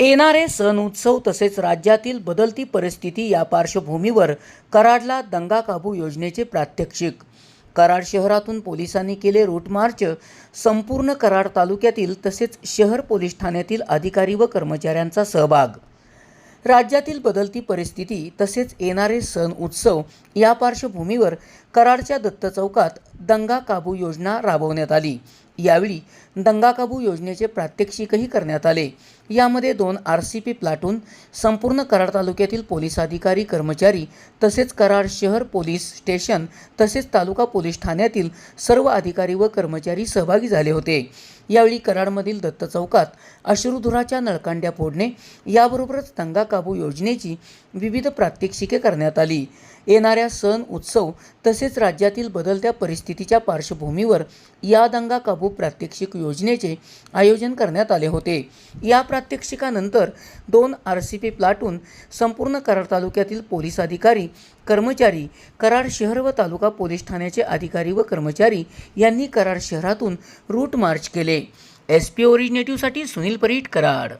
येणारे सण उत्सव तसेच राज्यातील बदलती परिस्थिती या पार्श्वभूमीवर कराडला दंगा काबू योजनेचे प्रात्यक्षिक. कराड शहरातून पोलिसांनी केले रूट मार्च संपूर्ण कराड तालुक्यातील तसेच शहर पोलीस ठाण्यातील अधिकारी व कर्मचाऱ्यांचा सहभाग. राज्यातील बदलती परिस्थिती तसेच येणारे सण उत्सव या पार्श्वभूमीवर कराडच्या दत्त चौकात दंगा काबू योजना राबवण्यात आली. यावेळी दंगा काबू योजनेचे प्रात्यक्षिकही करण्यात आले. यामध्ये दोन आर सी पी प्लाटून संपूर्ण कराड तालुक्यातील पोलीस अधिकारी कर्मचारी तसेच कराड शहर पोलीस स्टेशन तसेच तालुका पोलीस ठाण्यातील सर्व अधिकारी व कर्मचारी सहभागी झाले होते. यावेळी कराडमधील दत्त चौकात अश्रुधुराच्या नळकांड्या फोडणे याबरोबरच दंगा काबू योजनेची विविध प्रात्यक्षिके करण्यात आली. येणाऱ्या सण उत्सव तसेच राज्यातील बदलत्या परिस्थितीच्या पार्श्वभूमीवर या दंगा काबू प्रात्यक्षिक योजनेचे आयोजन करण्यात आले होते. या प्रात्यक्षिकानंतर दोन आर सी पी प्लाटून संपूर्ण कराड तालुक्यातील पोलीस अधिकारी कर्मचारी कराड शहर व तालुका पोलीस ठाण्याचे अधिकारी व कर्मचारी यांनी कराड शहरातून रूट मार्च केले. एस पी ओरिजिनेटिव्हसाठी सुनील परीट कराड.